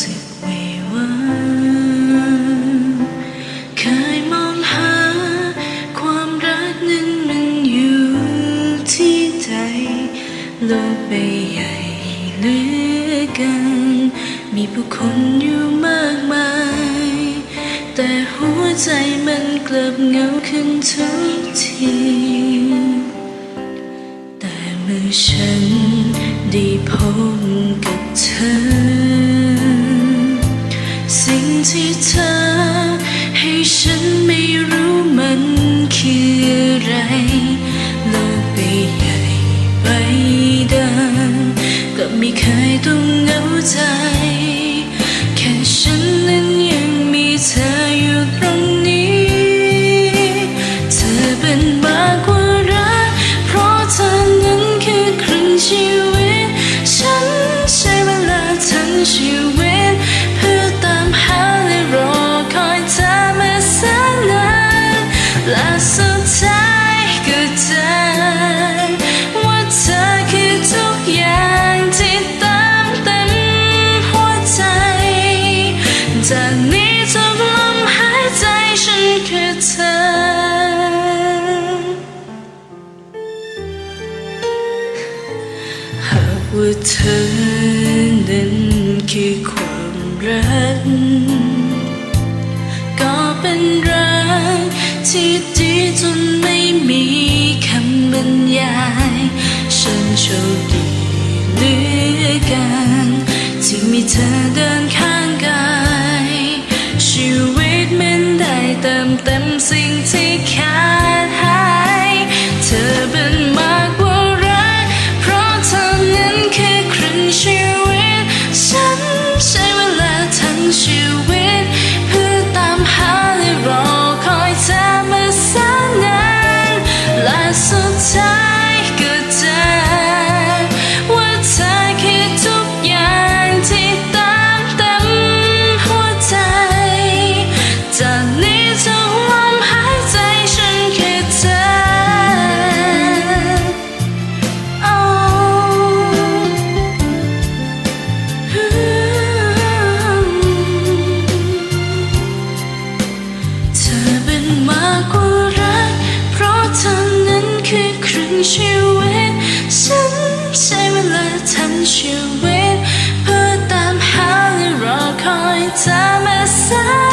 สึกวิงวาเคยมองหาความรักนั้นมันอยู่ที่ใดโลกใบใหญ่เหลือเกันมีผู้คนอยู่มากมาย แต่หัวใจมันกลับเหงาขึ้นทุกทีแต่เมื่อฉันได้พบกับ ว่าเธอนั้นคือความรัก ก็เป็นรักที่ดีจนไม่มีคำบรรยาย ฉันโชคดีเหลือเกันที่มีเธอเดินข้างกาย ชีวิตมันได้เติมเต็มสิ่งที่ขาด สุ Time aside